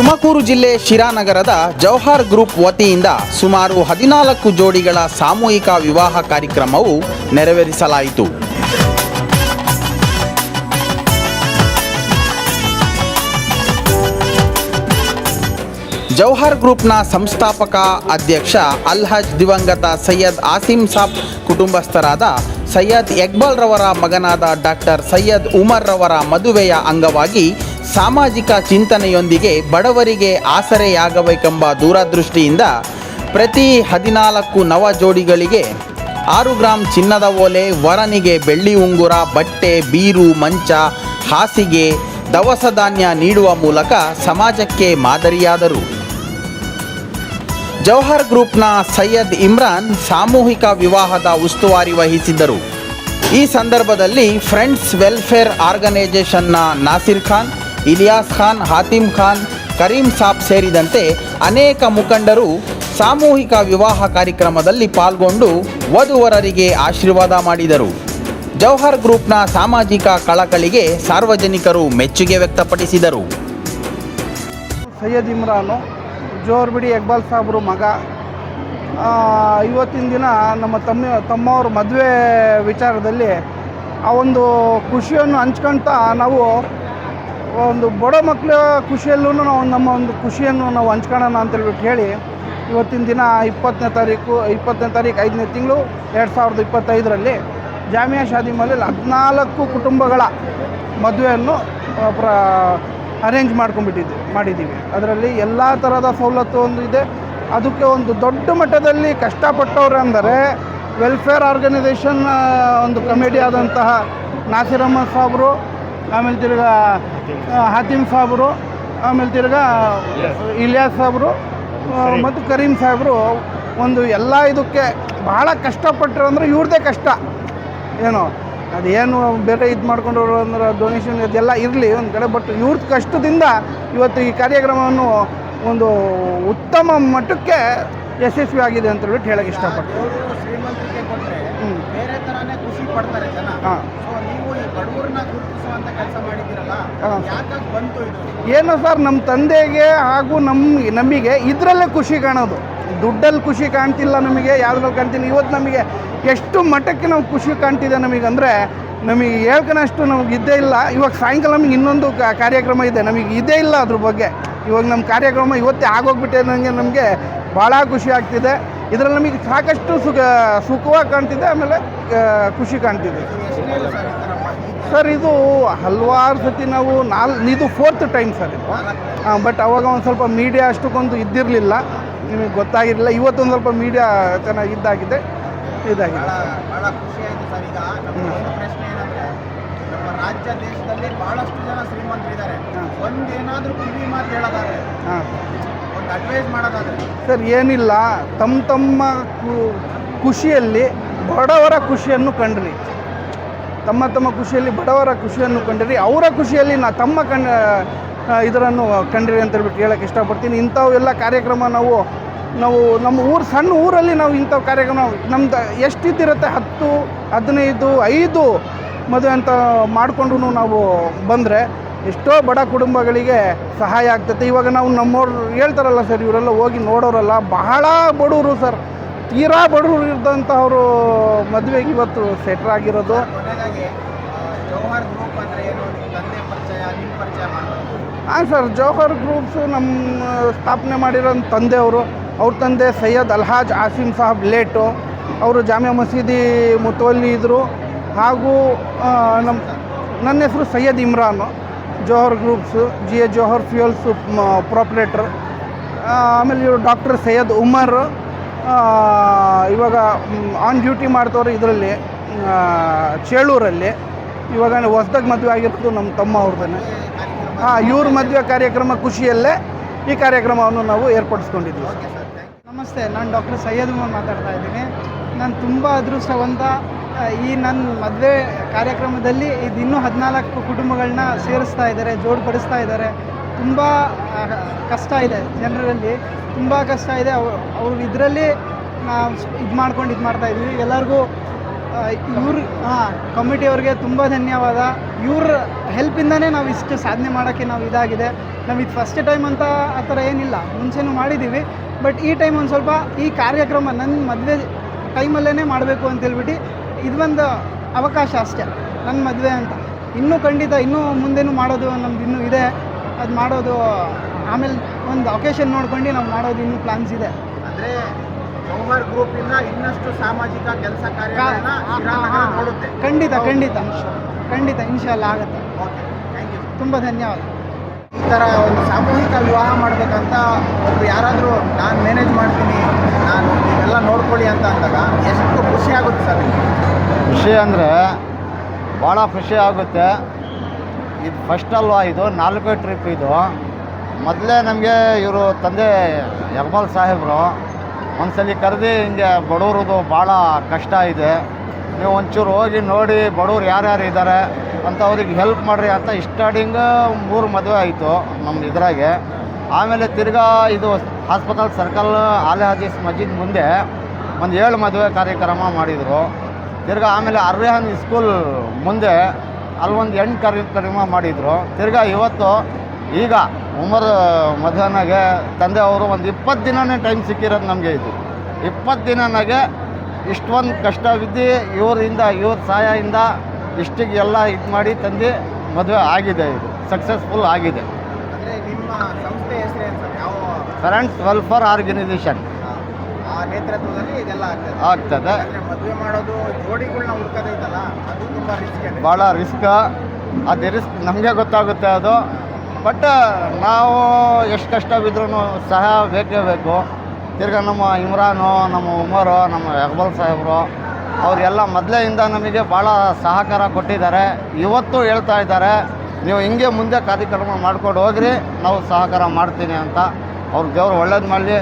ತುಮಕೂರು ಜಿಲ್ಲೆ ಶಿರಾನಗರದ ಜೌಹಾರ್ ಗ್ರೂಪ್ ವತಿಯಿಂದ ಸುಮಾರು ಹದಿನಾಲ್ಕು ಜೋಡಿಗಳ ಸಾಮೂಹಿಕ ವಿವಾಹ ಕಾರ್ಯಕ್ರಮವು ನೆರವೇರಿಸಲಾಯಿತು. ಜೌಹರ್ ಗ್ರೂಪ್ನ ಸಂಸ್ಥಾಪಕ ಅಧ್ಯಕ್ಷ ಅಲ್ಹಜ್ ದಿವಂಗತ ಸೈಯದ್ ಆಸಿಮ್ ಸಾಬ್ ಕುಟುಂಬಸ್ಥರಾದ ಸೈಯದ್ ಎಕ್ಬಾಲ್ ರವರ ಮಗನಾದ ಡಾಕ್ಟರ್ ಸೈಯದ್ ಉಮರ್ ರವರ ಮದುವೆಯ ಅಂಗವಾಗಿ ಸಾಮಾಜಿಕ ಚಿಂತನೆಯೊಂದಿಗೆ ಬಡವರಿಗೆ ಆಸರೆಯಾಗಬೇಕೆಂಬ ದೂರದೃಷ್ಟಿಯಿಂದ ಪ್ರತಿ ಹದಿನಾಲ್ಕು ನವ ಜೋಡಿಗಳಿಗೆ ಆರು ಗ್ರಾಂ ಚಿನ್ನದ ಓಲೆ, ವರನಿಗೆ ಬೆಳ್ಳಿ ಉಂಗುರ, ಬಟ್ಟೆ, ಬೀರು, ಮಂಚ, ಹಾಸಿಗೆ, ದವಸ ಧಾನ್ಯ ನೀಡುವ ಮೂಲಕ ಸಮಾಜಕ್ಕೆ ಮಾದರಿಯಾದರು. ಜವಹರ್ ಗ್ರೂಪ್ನ ಸೈಯದ್ ಇಮ್ರಾನ್ ಸಾಮೂಹಿಕ ವಿವಾಹದ ಉಸ್ತುವಾರಿ ವಹಿಸಿದ್ದರು. ಈ ಸಂದರ್ಭದಲ್ಲಿ ಫ್ರೆಂಡ್ಸ್ ವೆಲ್ಫೇರ್ ಆರ್ಗನೈಜೇಷನ್ನ ನಾಸಿರ್ ಖಾನ್ ಇಲಿಯಾಸ್ ಖಾನ್, ಹಾತಿಮ್ ಖಾನ್, ಕರೀಂ ಸಾಬ್ ಸೇರಿದಂತೆ ಅನೇಕ ಮುಖಂಡರು ಸಾಮೂಹಿಕ ವಿವಾಹ ಕಾರ್ಯಕ್ರಮದಲ್ಲಿ ಪಾಲ್ಗೊಂಡು ವಧುವರರಿಗೆ ಆಶೀರ್ವಾದ ಮಾಡಿದರು. ಜೌಹರ್ ಗ್ರೂಪ್ನ ಸಾಮಾಜಿಕ ಕಳಕಳಿಗೆ ಸಾರ್ವಜನಿಕರು ಮೆಚ್ಚುಗೆ ವ್ಯಕ್ತಪಡಿಸಿದರು. ಸೈಯದ್ ಇಮ್ರಾನು ಜೋರ್ ಬಿಡಿ ಎಕ್ಬಾಲ್ ಸಾಬ್ರು ಮಗ. ಇವತ್ತಿನ ದಿನ ನಮ್ಮ ತಮ್ಮ, ತಮ್ಮವ್ರ ಮದುವೆ ವಿಚಾರದಲ್ಲಿ ಆ ಒಂದು ಖುಷಿಯನ್ನು ಹಂಚ್ಕೊಳ್ತಾ ನಾವು ಒಂದು ಬಡ ಮಕ್ಕಳ ಖುಷಿಯಲ್ಲೂ ನಾವು ನಮ್ಮ ಒಂದು ಖುಷಿಯನ್ನು ನಾವು ಹಂಚ್ಕೊಳ್ಳೋಣ ಅಂತೇಳ್ಬಿಟ್ಟು ಹೇಳಿ ಇವತ್ತಿನ ದಿನ ಇಪ್ಪತ್ತನೇ ತಾರೀಕು ಇಪ್ಪತ್ತನೇ ತಾರೀಕು ಐದನೇ ತಿಂಗಳು ಎರಡು ಸಾವಿರದ ಇಪ್ಪತ್ತೈದರಲ್ಲಿ ಜಾಮಿಯಾ ಶಾದಿ ಮಹಲಲ್ಲಿ ಹದಿನಾಲ್ಕು ಕುಟುಂಬಗಳ ಮದುವೆಯನ್ನು ಪ್ರ ಅರೇಂಜ್ ಮಾಡ್ಕೊಂಡ್ಬಿಟ್ಟಿದ್ವಿ, ಮಾಡಿದ್ದೀವಿ. ಅದರಲ್ಲಿ ಎಲ್ಲ ಥರದ ಸವಲತ್ತು ಒಂದು ಇದೆ. ಅದಕ್ಕೆ ಒಂದು ದೊಡ್ಡ ಮಟ್ಟದಲ್ಲಿ ಕಷ್ಟಪಟ್ಟವ್ರು ಅಂದರೆ ವೆಲ್ಫೇರ್ ಆರ್ಗನೈಸೇಷನ್ ಒಂದು ಕಮಿಟಿ ಆದಂತಹ ನಾಸಿರಮ್ಮ ಸಾಬ್ರು ಆಮೇಲೆ ತಿರ್ಗಾ ಹತೀಮ್ ಸಾಬ್ರು ಆಮೇಲೆ ತಿರ್ಗಾ ಇಲಿಯಾಸ್. ಸಾಬ್ರು ಮತ್ತು ಕರೀಂ ಸಾಹೇಬರು ಒಂದು ಎಲ್ಲ ಇದಕ್ಕೆ ಭಾಳ ಕಷ್ಟಪಟ್ಟರು ಅಂದರೆ ಇವ್ರದ್ದೇ ಕಷ್ಟ. ಏನು ಅದೇನು ಬೇರೆ ಇದು ಮಾಡ್ಕೊಂಡವ್ರು ಅಂದ್ರೆ ಡೊನೇಷನ್ ಇದೆಲ್ಲ ಇರಲಿ ಒಂದು ಕಡೆ ಬಟ್ ಇವ್ರದ್ದು ಕಷ್ಟದಿಂದ ಇವತ್ತು ಈ ಕಾರ್ಯಕ್ರಮವನ್ನು ಒಂದು ಉತ್ತಮ ಮಟ್ಟಕ್ಕೆ ಯಶಸ್ವಿ ಆಗಿದೆ ಅಂತ ಹೇಳ್ಬಿಟ್ಟು ಹೇಳಕ್ಕೆ ಇಷ್ಟಪಡ್ತೀನಿ. ಹ್ಞೂ ಬೇರೆ ಥರನೇ ಖುಷಿ ಪಡ್ತಾರೆ ಜನ. ಹಾಂ. ಏನು ಸರ್ ನಮ್ಮ ತಂದೆಗೆ ಹಾಗೂ ನಮ್ಮ ನಮಗೆ ಇದರಲ್ಲೇ ಖುಷಿ ಕಾಣೋದು. ದುಡ್ಡಲ್ಲಿ ಖುಷಿ ಕಾಣ್ತಿಲ್ಲ ನಮಗೆ, ಯಾವುದ್ರಲ್ಲಿ ಕಾಣ್ತೀನಿ ಇವತ್ತು ನಮಗೆ ಎಷ್ಟು ಮಟ್ಟಕ್ಕೆ ನಾವು ಖುಷಿ ಕಾಣ್ತಿದೆ ನಮಗೆ ಅಂದರೆ, ನಮಗೆ ಹೇಳ್ಕೊಳಷ್ಟು ನಮಗೆ ಇದ್ದೇ ಇಲ್ಲ. ಇವಾಗ ಸಾಯಂಕಾಲ ನಮಗೆ ಇನ್ನೊಂದು ಕಾರ್ಯಕ್ರಮ ಇದೆ. ನಮಗೆ ಇದೇ ಇಲ್ಲ ಅದ್ರ ಬಗ್ಗೆ. ಇವಾಗ ನಮ್ಮ ಕಾರ್ಯಕ್ರಮ ಇವತ್ತೇ ಆಗೋಗ್ಬಿಟ್ಟೆ ನನಗೆ ನಮಗೆ ಭಾಳ ಖುಷಿ ಆಗ್ತಿದೆ. ಇದರಲ್ಲಿ ನಮಗೆ ಸಾಕಷ್ಟು ಸುಖ, ಸುಖವಾಗಿ ಕಾಣ್ತಿದೆ, ಆಮೇಲೆ ಖುಷಿ ಕಾಣ್ತಿದೆ. ಸರ್ ಇದು ಹಲವಾರು ಸತಿ ನಾವು ನಾಲ್ ಇದು ಫೋರ್ತ್ ಟೈಮ್ ಸರ್ ಇದು. ಬಟ್ ಅವಾಗ ಒಂದು ಸ್ವಲ್ಪ ಮೀಡಿಯಾ ಅಷ್ಟಕ್ಕೊಂದು ಇದ್ದಿರಲಿಲ್ಲ. ನಿಮಗೆ ಗೊತ್ತಾಗಿರಲಿಲ್ಲ. ಇವತ್ತೊಂದು ಸ್ವಲ್ಪ ಮೀಡಿಯಾ ಚೆನ್ನಾಗಿ ಇದ್ದಾಗಿದೆ. ಇದಾಗಿದೆ. ರಾಜ್ಯ ದೇಶದಲ್ಲಿ ಬಹಳಷ್ಟು ಜನ ಶ್ರೀಮಂತರಿದ್ದಾರೆ. ಒಂದೇನಾದರೂ ಕಿವಿ ಮಾತು ಹೇಳೋದಾದ್ರೆ ಹಾಂ. ಒಂದು ಅಡ್ವೈಸ್ ಮಾಡೋದಾದ್ರೆ. ಸರ್ ಏನಿಲ್ಲ. ತಮ್ಮ ತಮ್ಮ ಖುಷಿಯಲ್ಲಿ ಬಡವರ ಖುಷಿಯನ್ನು ಕಂಡ್ರಿ ತಮ್ಮ ತಮ್ಮ ಖುಷಿಯಲ್ಲಿ ಬಡವರ ಖುಷಿಯನ್ನು ಕಂಡಿರಿ, ಅವರ ಖುಷಿಯಲ್ಲಿ ನಾ ತಮ್ಮ ಕಣ್ ಇದರನ್ನು ಕಂಡಿರಿ ಅಂತ ಹೇಳ್ಬಿಟ್ಟು ಹೇಳಕ್ಕೆ ಇಷ್ಟಪಡ್ತೀನಿ. ಇಂಥವು ಎಲ್ಲ ಕಾರ್ಯಕ್ರಮ ನಾವು ನಾವು ನಮ್ಮ ಊರು, ಸಣ್ಣ ಊರಲ್ಲಿ ನಾವು ಇಂಥವು ಕಾರ್ಯಕ್ರಮ, ನಮ್ದು ಎಷ್ಟಿದ್ದಿರುತ್ತೆ? ಹತ್ತು, ಹದಿನೈದು, ಐದು ಮದುವೆ ಅಂತ ಮಾಡಿಕೊಂಡು ನಾವು ಬಂದರೆ ಎಷ್ಟೋ ಬಡ ಕುಟುಂಬಗಳಿಗೆ ಸಹಾಯ ಆಗ್ತೈತೆ. ಇವಾಗ ನಾವು ನಮ್ಮವ್ರು ಹೇಳ್ತಾರಲ್ಲ ಸರ್, ಇವರೆಲ್ಲ ಹೋಗಿ ನೋಡೋರಲ್ಲ, ಬಹಳ ಬಡವರು ಸರ್. ತೀರಾ ಬಡವರು ಇದ್ದಂಥವ್ರು ಮದುವೆಗೆ ಇವತ್ತು ಸೆಟ್ರ್ ಆಗಿರೋದು ಕೊನೆಗಾಗಿ ಆ, ಜೌಹರ್ ಗ್ರೂಪ್ ಅಂದ್ರೆ ಏನು ನಿಮ್ಮ ತಂದೆ ಪರಿಚಯ ನಿಮ್ಮ ಪರಿಚಯ ಮಾಡ್ತಾರೆ ಹಾಂ ಸರ್ ಜೋಹರ್ ಗ್ರೂಪ್ಸು ನಮ್ಮ ಸ್ಥಾಪನೆ ಮಾಡಿರೋ ತಂದೆಯವರು ಅವ್ರ. ತಂದೆ ಸೈಯದ್ ಅಲ್ಹಾಜ್ ಆಸಿಮ್ ಸಾಹಬ್ ಲೇಟು. ಅವರು ಜಾಮಿಯಾ ಮಸೀದಿ ಮುತವಲ್ಲಿ ಇದ್ದರು ಹಾಗೂ ನಮ್ಮ ನನ್ನ ಹೆಸರು Syed Imran. Johar groups G A Johar fuels proprietor ಆಮೇಲೆ ಇವರು ಡಾಕ್ಟರ್ ಸೈಯದ್ ಉಮರ್. ಇವಾಗ ಆನ್ ಡ್ಯೂಟಿ ಮಾಡ್ತವ್ರು ಇದರಲ್ಲಿ ಚೇಳೂರಲ್ಲಿ. ಇವಾಗ ಹೊಸ್ದಾಗಿ ಮದುವೆ ಆಗಿರೋದು ನಮ್ಮ ತಮ್ಮ ಅವ್ರದ್ದೇನೆ ಹಾಂ ಇವ್ರ ಮದುವೆ ಕಾರ್ಯಕ್ರಮ ಖುಷಿಯಲ್ಲೇ ಈ ಕಾರ್ಯಕ್ರಮವನ್ನು ನಾವು ಏರ್ಪಡಿಸ್ಕೊಂಡಿದ್ವಿ. ನಮಸ್ತೆ ನಾನು ಡಾಕ್ಟರ್ ಸೈಯದ್ ಉಮರ್ ಮಾತಾಡ್ತಾ ಇದ್ದೀನಿ. ನಾನು ತುಂಬ ಅದೃಷ್ಟವಂತ ಈ ನನ್ನ ಮದುವೆ ಕಾರ್ಯಕ್ರಮದಲ್ಲಿ ಇದು ಇನ್ನೂ ಹದಿನಾಲ್ಕು ಕುಟುಂಬಗಳನ್ನ ಸೇರಿಸ್ತಾ ಇದ್ದಾರೆ ಜೋಡುಪಡಿಸ್ತಾ ಇದ್ದಾರೆ. ತುಂಬ ಕಷ್ಟ ಇದೆ ಜನರಲ್ಲಿ. ತುಂಬ ಕಷ್ಟ ಇದೆ. ಅವ್ರು ಅವ್ರು ಇದರಲ್ಲಿ ನಾವು ಇದು ಮಾಡ್ಕೊಂಡು ಇದು ಮಾಡ್ತಾ ಇದ್ದೀವಿ ಎಲ್ಲರಿಗೂ ಇವ್ರ ಕಮಿಟಿಯವ್ರಿಗೆ ತುಂಬ ಧನ್ಯವಾದ. ಇವ್ರ ಹೆಲ್ಪಿಂದನೇ ನಾವು ಇಷ್ಟು ಸಾಧನೆ ಮಾಡೋಕ್ಕೆ ನಾವು ಇದಾಗಿದೆ. ನಾವು ಇದು ಫಸ್ಟ್ ಟೈಮ್ ಅಂತ ಆ ಥರ ಏನಿಲ್ಲ. ಮುಂಚೆನೂ ಮಾಡಿದ್ದೀವಿ ಬಟ್ ಈ ಟೈಮ್ ಒಂದು ಸ್ವಲ್ಪ ಈ ಕಾರ್ಯಕ್ರಮ ನನ್ನ ಮದುವೆ ಟೈಮಲ್ಲೇ ಮಾಡಬೇಕು ಅಂತ ಇದು ಒಂದು ಅವಕಾಶ ಅಷ್ಟೇ. ನನ್ನ ಮದುವೆ ಅಂತ. ಇನ್ನೂ ಖಂಡಿತ ಇನ್ನೂ ಮುಂದೆನೂ ಮಾಡೋದು ನಮ್ದು ಇನ್ನೂ ಇದೆ. ಅದು ಮಾಡೋದು ಆಮೇಲೆ ಒಂದು ಅಕೇಶನ್ ನೋಡ್ಕೊಂಡು ನಾವು ಮಾಡೋದು ಇನ್ನೂ ಪ್ಲಾನ್ಸ್ ಇದೆ. ಅಂದ್ರೆ ಜೌಹರ್ ಗ್ರೂಪ್ ಇಂದ ಇನ್ನಷ್ಟು ಸಾಮಾಜಿಕ ಕೆಲಸ ಕಾರ್ಯಗಳನ್ನ ಕಾ- ಶ್ರೀರಾಮನಗರ ಹಾ, ನೋಡುತ್ತೆ. ಖಂಡಿತ ಖಂಡಿತ ಖಂಡಿತ ಇನ್ಶಾಲ್ಲ ಆಗುತ್ತೆ. ಓಕೆ ಥ್ಯಾಂಕ್ ಯು ತುಂಬ ಧನ್ಯವಾದ. ಈ ಥರ ಒಂದು ಸಾಮೂಹಿಕ ವಿವಾಹ ಮಾಡಬೇಕಂತ ಒಬ್ರು ಯಾರಾದರೂ ನಾನು ಮ್ಯಾನೇಜ್ ಮಾಡ್ತೀನಿ ನಾನು ಎಲ್ಲ ನೋಡ್ಕೊಳ್ಳಿ ಅಂತ ಅಂದಾಗ ಎಷ್ಟು ಖುಷಿ ಆಗುತ್ತೆ ಸರ್ ಖುಷಿ ಅಂದರೆ ಭಾಳ ಖುಷಿ ಆಗುತ್ತೆ. ಇದು ಫಸ್ಟ್ ಅಲ್ವಾ ಇದು? ನಾಲ್ಕು ಟ್ರಿಪ್ ಇದು. ಮೊದಲೇ ನಮಗೆ ಇವರು ತಂದೆ ಯರ್ಮಲ್ ಸಾಹೇಬರು ಒಂದ್ಸಲಿ ಕರೆದು ಹಿಂಗೆ ಬಡವ್ರದ್ದು ಭಾಳ ಕಷ್ಟ ಇದೆ. ನೀವು ಒಂಚೂರು ಹೋಗಿ ನೋಡಿ ಬಡವ್ರು ಯಾರ್ಯಾರು ಇದ್ದಾರೆ ಅಂತ ಅವ್ರಿಗೆ ಹೆಲ್ಪ್ ಮಾಡ್ರಿ ಅಂತ ಸ್ಟಾರ್ಟಿಂಗ್ ಮೂರು ಮದುವೆ ಆಯಿತು ನಮ್ಮ ಇದ್ರಾಗೆ. ಆಮೇಲೆ ತಿರ್ಗಾ ಇದು ಹಾಸ್ಪಿಟಲ್ ಸರ್ಕಲ್ ಆಲೆ ಹಜೀಸ್ ಮಸ್ಜಿದ್ ಮುಂದೆ ಒಂದು ಏಳು ಮದುವೆ ಕಾರ್ಯಕ್ರಮ ಮಾಡಿದರು. ತಿರ್ಗಾ ಆಮೇಲೆ ಅರ್ರೇಹನ್ ಸ್ಕೂಲ್ ಮುಂದೆ ಅಲ್ಲೊಂದು ಎಂಟು ಕಾರ್ಯಕ್ರಮ ಮಾಡಿದರು. ತಿರ್ಗಾ ಇವತ್ತು ಈಗ ಉಮರ್ ಮದುವೆನಾಗೆ ತಂದೆ ಅವರು ಒಂದು ಇಪ್ಪತ್ತು ದಿನನೇ ಟೈಮ್ ಸಿಕ್ಕಿರೋದು ನಮಗೆ ಇದು. ಇಪ್ಪತ್ತು ದಿನನಾಗ ಇಷ್ಟೊಂದು ಕಷ್ಟ ಬಿದ್ದು ಇವರಿಂದ ಇವ್ರ ಸಹಾಯದಿಂದ ಇಷ್ಟಿಗೆ ಎಲ್ಲ ಇದು ಮಾಡಿ ತಂದು ಮದುವೆ ಆಗಿದೆ ಇದು. ಸಕ್ಸಸ್ಫುಲ್ ಆಗಿದೆ. ಫ್ರೆಂಡ್ಸ್ ವೆಲ್ಫೇರ್ ಆರ್ಗನೈಸೇಷನ್ ಆಗ್ತದೆ. ಭಾಳ ರಿಸ್ಕ್ ಅದೇ ರಿಸ್ಕ್ ನಮಗೆ ಗೊತ್ತಾಗುತ್ತೆ ಅದು. ಬಟ್ ನಾವು ಎಷ್ಟು ಕಷ್ಟ ಬಿದ್ರೂ ಸಹ ಬೇಕೇ ಬೇಕು. ತಿರ್ಗಾ ನಮ್ಮ ಇಮ್ರಾನು, ನಮ್ಮ ಉಮರು, ನಮ್ಮ ಅಕ್ಬಲ್ ಸಾಹೇಬರು ಅವರೆಲ್ಲ ಮೊದಲೆಯಿಂದ ನಮಗೆ ಭಾಳ ಸಹಕಾರ ಕೊಟ್ಟಿದ್ದಾರೆ. ಇವತ್ತು ಹೇಳ್ತಾ ಇದ್ದಾರೆ, ನೀವು ಹಿಂಗೆ ಮುಂದೆ ಕಾರ್ಯಕ್ರಮ ಮಾಡ್ಕೊಂಡು ಹೋಗ್ರಿ, ನಾವು ಸಹಕಾರ ಮಾಡ್ತೀನಿ ಅಂತ. ಅವ್ರ ದೇವ್ರು ಒಳ್ಳೇದು ಮಾಡಲಿ.